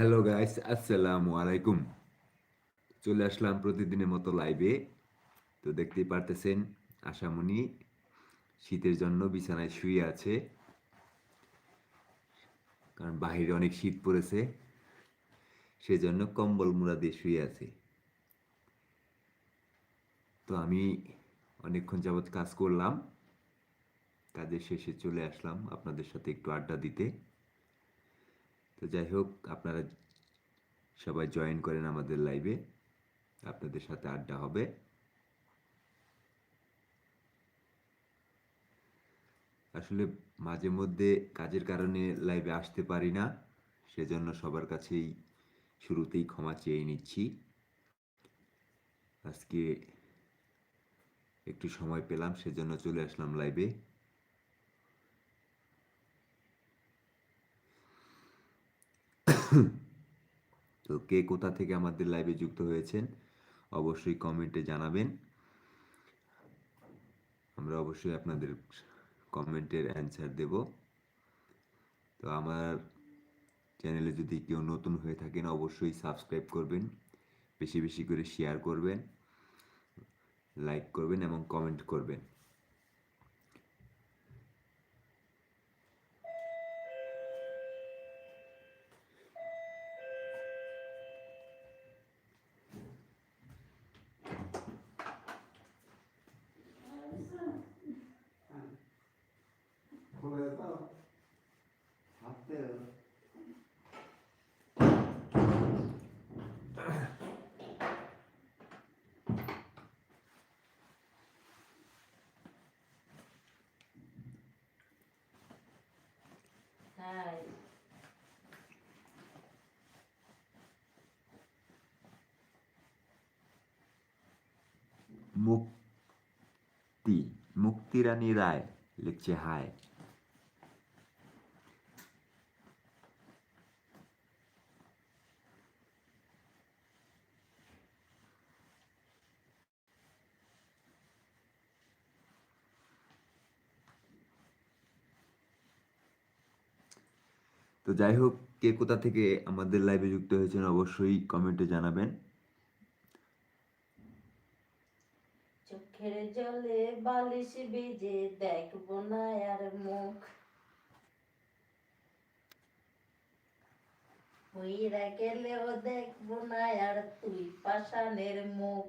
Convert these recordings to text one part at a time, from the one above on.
Hello guys আসসালামু আলাইকুম চলে আসলাম প্রতিদিনের মতো লাইভে তো দেখতেই পারতেছেন, আশামণি শীতের জন্য বিছানায় শুয়ে আছে। কারণ বাহিরে অনেক শীত পড়েছে। সেজন্য কম্বল মুড়া দিয়ে শুয়ে আছে। তো আমি অনেকক্ষণ যাবৎ কাজ করলাম। কাজের শেষে চলে আসলাম আপনাদের সাথে একটু আড্ডা দিতে। তো যাই হোক, আপনারা সবাই জয়েন করেন আমাদের লাইভে আপনাদের সাথে আড্ডা হবে। আসলে মাঝে মধ্যে কাজের কারণে লাইভে আসতে পারি না, সেজন্য সবার কাছেই শুরুতেই ক্ষমা চেয়ে নিচ্ছি। আজকে একটু সময় পেলাম, সেজন্য চলে আসলাম লাইভে তো কে কোথা থেকে আমাদের লাইভে যুক্ত হয়েছেন, অবশ্যই কমেন্টে জানাবেন। আমরা অবশ্যই আপনাদের কমেন্টের অ্যান্সার দেব। তো আমার চ্যানেলে যদি কেউ নতুন হয়ে থাকেন, অবশ্যই সাবস্ক্রাইব করবেন, বেশি বেশি করে শেয়ার করবেন লাইক করবেন এবং কমেন্ট করবেন। হাই মুক্তি মুক্তিরানী রায় লিখছে হায় তো যাই হোক, কে কোথা থেকে আমাদের লাইভে যুক্ত হয়েছেন অবশ্যই কমেন্টে জানাবেন। চোখের জলে বালিশ ভিজে দেখব না আর মুখ। হইরা গেলেও দেখব না আর তুই পাষাণের মুখ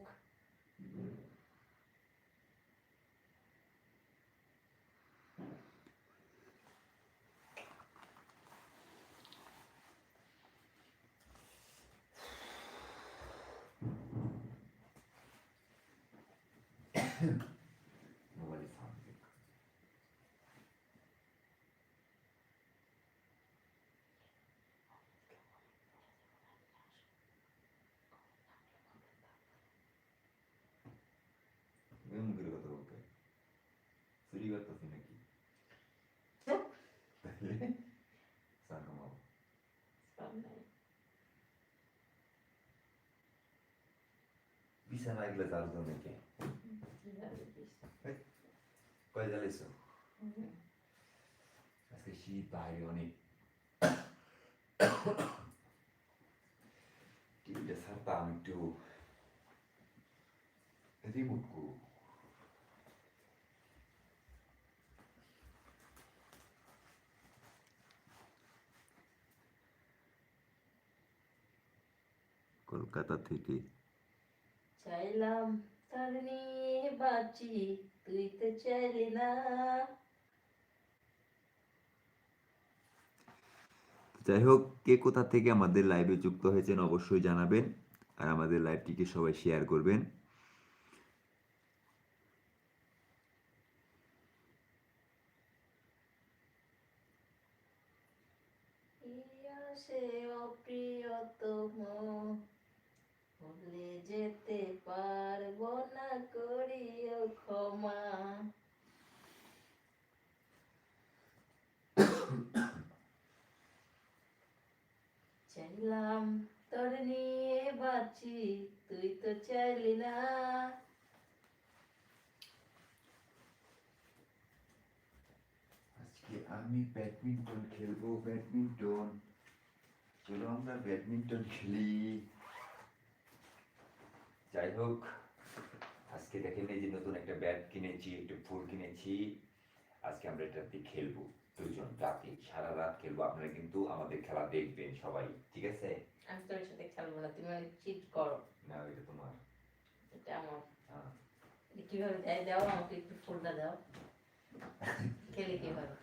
মুখের কথা বলতে চুরি করতেছি নাকি চুপ। তাহলে সার কামাবো বিছানা এগুলো যার জন্য কে? কয় জ্বালাইছো আজকে শীত বাইরে অনেক। টিভিটা ছাড়তাম একটু রিমোট কো কলকাতা থেকে চাইলাম তার নিয়ে বাঁচি তুই তো চাইলি না। যাই হোক কে কোথা থেকে আমাদের লাইভে যুক্ত হয়েছেন অবশ্যই জানাবেন আর আমাদের লাইভটিকে সবাই শেয়ার করবেন। সে অপ্রিয়তম যেতে পারব না করিও ক্ষমা। চাইলাম তোর নিয়ে বাঁচি, তুই তো চাইলি না। আমি ব্যাডমিন্টন খেলব, ব্যাডমিন্টন। চলো আমরা ব্যাডমিন্টন খেলি। যাই হোক আজকে দেখেন এই যে নতুন একটা ব্যাট কিনেছি একটা ফুল কিনেছি। আজকে আমরা এটা দিয়ে খেলব দুজন রাতে সারা রাত খেলব। আপনারা কিন্তু আমাদের খেলা দেখবেন সবাই ঠিক আছে? আমি তোর সাথে খেলব না তুমি চিট করো। না এটা তোমার। এটা আমার। হ্যাঁ। কীভাবে? দেয় দাও আমাকে একটু ফুলটা দাও। খেলে কীভাবে?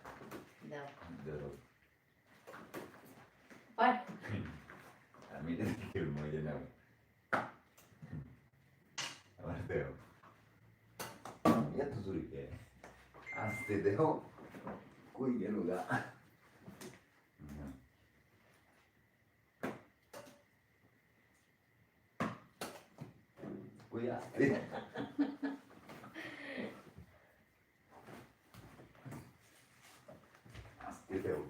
দাও। আমি খেলব এই যে নাও আমার দেও এত জোরে কে আসতে দেও কই গেল গা হুম। কই আসতে আসতে দেও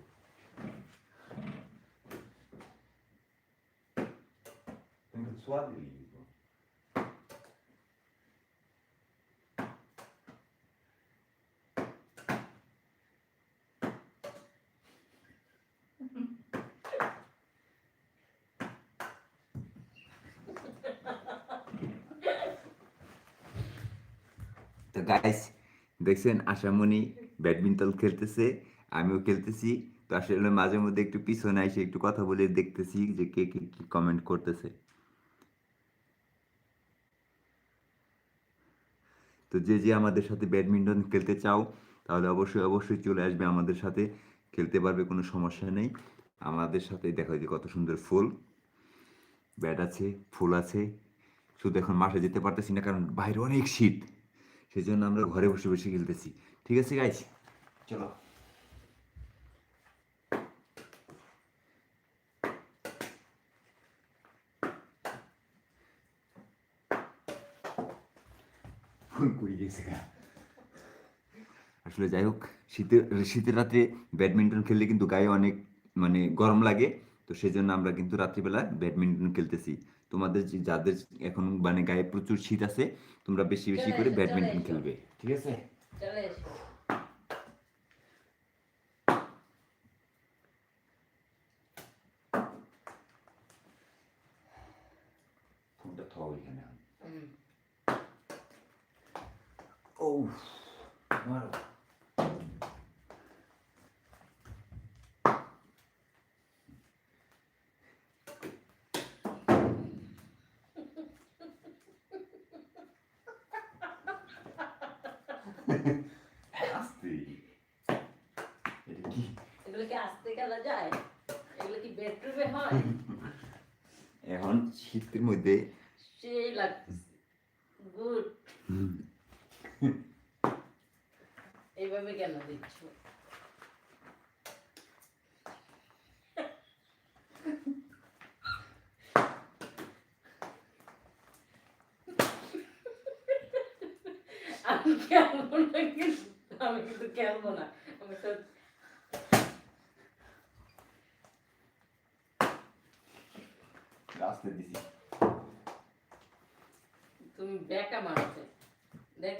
তুমি তো গাইস দেখছেন আশামণি ব্যাডমিন্টন খেলতেছে, আমিও খেলতেছি। তো আসলে মাঝে মধ্যে একটু পিছনে এসে একটু কথা বলে দেখতেছি যে কে কে কি কমেন্ট করতেছে। তো যে যে আমাদের সাথে ব্যাডমিন্টন খেলতে চাও, তাহলে অবশ্যই অবশ্যই চলে আসবে আমাদের সাথে। খেলতে পারবে, কোনো সমস্যা নেই। আমাদের সাথে দেখো যে কত সুন্দর ফুল। ব্যাট আছে, ফুল আছে। শুধু এখন মাঠে যেতে পারতেছি না, কারণ বাইরে অনেক শীত। সেই জন্য আমরা ঘরে বসে বসে খেলতেছি। ঠিক আছে গাইজ চলো। আসলে যাই হোক, শীতের শীতের রাত্রে ব্যাডমিন্টন খেললে কিন্তু গায়ে অনেক মানে গরম লাগে। তো সেই জন্য আমরা কিন্তু রাত্রিবেলা ব্যাডমিন্টন খেলতেছি। তোমাদের যে- যাদের এখন মানে গায়ে প্রচুর শীত আছে তোমরা বেশি বেশি করে ব্যাডমিন্টন খেলবে ঠিক আছে চলে এসো ফোনটা থাও এখানে হুম ও মারো আস্তে। এটা কি? এগুলো কি আসতে খেলা যায়? এগুলো কি বেডরুমে হয়? এখন শীতের মধ্যে সেই লাগতেছে গুড এইভাবে কেন দিচ্ছ আমি খেলব না কিন্তু আমি কিন্তু খেলব না। আমি তো রাস্তা দিছি তুমি বেকা মারছে। দেখ।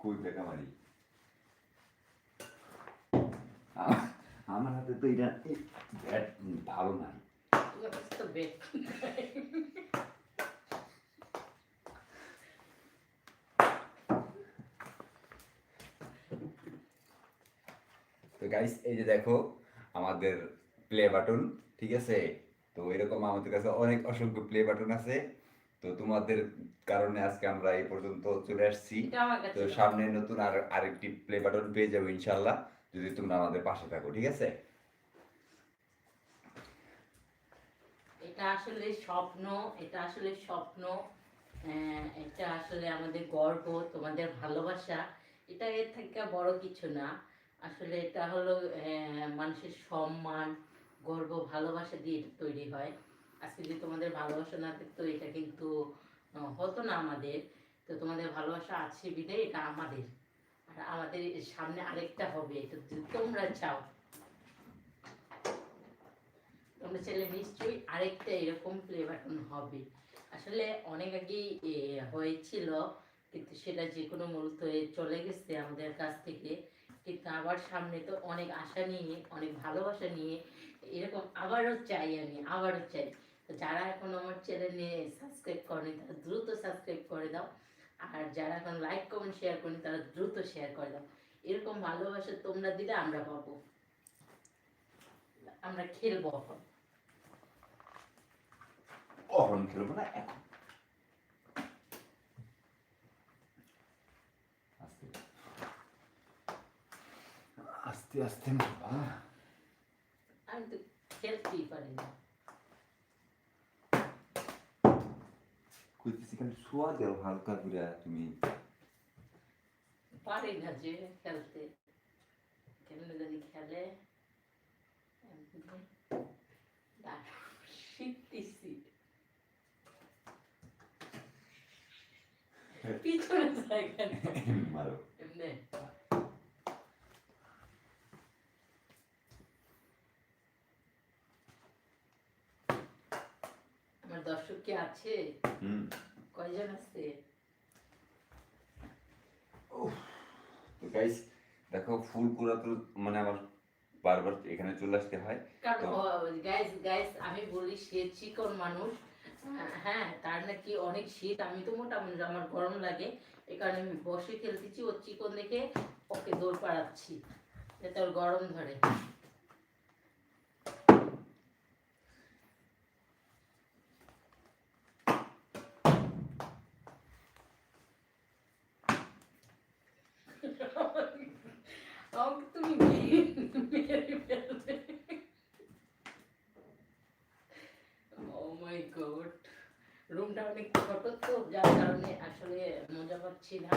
কই টাকা মারি? আমার হাতে তো এটা ব্যাট ভালো নাই তোমার তো বেক গাইস এই যে দেখো আমাদের প্লে বাটন ঠিক আছে? তো এরকম আমাদের কাছে অনেক অসংখ্য প্লে বাটন আছে। তো তোমাদের কারণে আজকে আমরা এই পর্যন্ত চলে আসছি। তো। সামনে নতুন আর আরেকটি প্লে বাটন পেয়ে যাব ইনশাল্লাহ যদি তোমরা আমাদের পাশে থাকো ঠিক আছে? এটা আসলে স্বপ্ন এটা আসলে স্বপ্ন আহ, এটা আসলে আমাদের গর্ব তোমাদের ভালোবাসা। এটা এর থেকে বড় কিছু না। আসলে এটা হলো মানুষের সম্মান, গর্ব, ভালোবাসা দিয়ে তৈরি হয়। আজকে যদি তোমাদের ভালোবাসা না থাকতো, এটা কিন্তু হতো না আমাদের। তো তোমাদের ভালোবাসা আছে বিধে এটা আমাদের। আর আমাদের সামনে আরেকটা হবে, এটা তোমরা চাও। তোমরা চাইলে নিশ্চয়ই আরেকটা এরকম প্লে হবে। আসলে অনেক আগেই হয়েছিল, কিন্তু সেটা যে কোনো মুহূর্তে চলে গেছে আমাদের কাছ থেকে। কিন্তু আবার সামনে তো অনেক আশা নিয়ে, অনেক ভালোবাসা নিয়ে এরকম আবারও চাই আমি, আবারও চাই। তো যারা এখন আমার চ্যানেলে সাবস্ক্রাইব করেনি, তারা দ্রুত সাবস্ক্রাইব করে দাও। আর যারা এখন লাইক কমেন্ট শেয়ার করেনি, তারা দ্রুত শেয়ার করে দাও। এরকম ভালোবাসা তোমরা দিলে আমরা পাবো। আমরা খেলব এখন। অহন খেলব না, এখন আস্তে আস্তে আস্তে বাবা আমি তো খেলতেই পারি না কইতেছি খালি শোয়া দেও হালকা করে তুমি পারি না যে খেলতে কেমনে জানি খেলে শিখতেছি পিছনে যায় কেন মারো এমনি দর্শক কি আছে কয়জন আছে? তো গাইস দেখো ফুল কুড়া তো মানে আমার বারবার এখানে চলে আসতে হয়। কারণ গাইস গাইস আমি বলি সে চিকন মানুষ। হ্যাঁ তার নাকি অনেক শীত। আমি তো মোটা মানুষ আমার গরম লাগে। এই কারণে আমি বসে খেলতেছি। ও চিকন দেখে ওকে দৌড় পাড়াচ্ছি। যাতে ওর গরম ধরে আমাকে তুমি মেরে ফেলবে ও মাই গড রুমটা অনেক ছোট তো যার কারণে আসলে না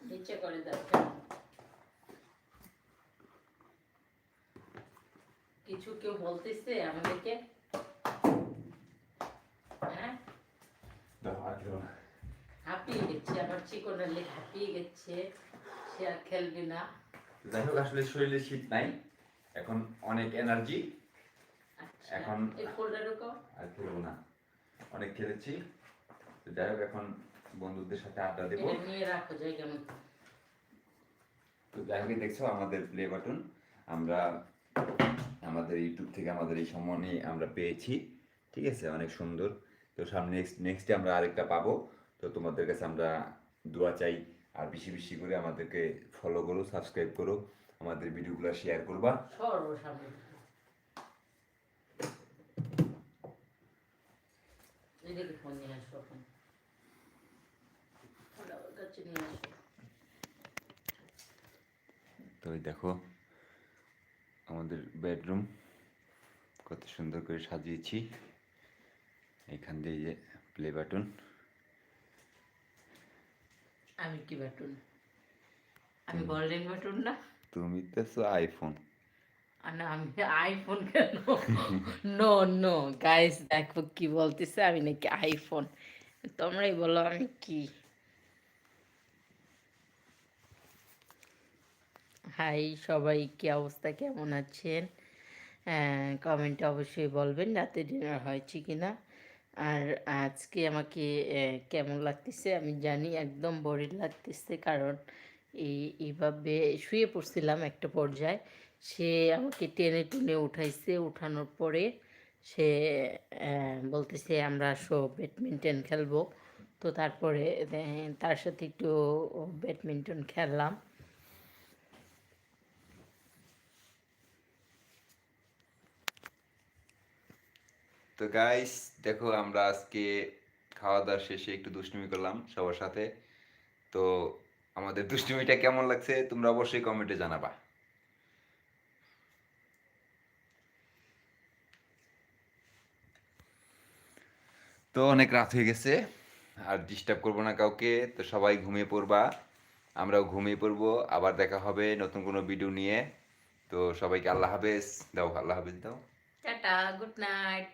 নিচে করে দাও কিছু কেউ বলতেছে আমাদেরকে হ্যাঁ দেখো আর খেলো না হাঁপিয়ে গেছে আমার চিকনের লেগ হাঁপিয়ে গেছে সে আর খেলবে না। যাই হোক আসলে শরীরে শীত নাই এখন অনেক এনার্জি আচ্ছা এখন- আর খেলব না। অনেক খেলেছি। যাই হোক এখন বন্ধুদের সাথে আড্ডা দেবো। নিয়ে রাখো জায়গা মতো। তো যাই হোক দেখছ আমাদের প্লে বাটন আমরা আমাদের ইউটিউব থেকে আমাদের এই সম্মানে আমরা পেয়েছি। ঠিক আছে? অনেক সুন্দর। তো সামনে নেক্সট নেক্সটে আমরা আরেকটা পাবো। তো তোমাদের কাছে আমরা দোয়া চাই। আর বেশি বেশি করে আমাদেরকে ফলো করো সাবস্ক্রাইব করো আমাদের ভিডিওগুলো শেয়ার করবা। তো দেখো আমাদের বেডরুম কত সুন্দর করে সাজিয়েছি। এখান দিয়ে যে প্লে বাটন আমি কি বাটুন আমি গোল্ডেন বাটুন না? তুমি তো আইফোন না আমি আইফোন কেন? নো নো গাইস দেখো কি বলতেছে আমি নাকি আইফোন তোমরাই বলো আমি কি। হাই সবাই কি অবস্থা কেমন আছেন? কমেন্টে অবশ্যই বলবেন রাতে ডিনার হয়েছে কি না? আর আজকে আমাকে কেমন লাগতেছে? আমি জানি একদম বোরিং লাগতেছে কারণ এই, এইভাবে শুয়ে পড়ছিলাম একটা পর্যায়ে। সে আমাকে টেনে টুনে উঠাইছে। উঠানোর পরে সে বলতেছে, আমরা আসো ব্যাডমিন্টন খেলব। তো তারপরে তার সাথে একটু ব্যাডমিন্টন খেললাম। তো গাইস দেখো আমরা আজকে খাওয়া দাওয়া শেষে একটু দুষ্টুমি করলাম সবার সাথে। তো আমাদের দুষ্টুমিটা কেমন লাগছে তোমরা অবশ্যই কমেন্টে জানাবা। তো অনেক রাত হয়ে গেছে, আর ডিস্টার্ব করব না কাউকে, তো সবাই ঘুমিয়ে পড়বা। আমরাও ঘুমিয়ে পড়ব, আবার দেখা হবে নতুন কোনো ভিডিও নিয়ে। তো সবাইকে আল্লাহ হাফেজ, দাও, আল্লাহ হাফেজ দাও। Tata good night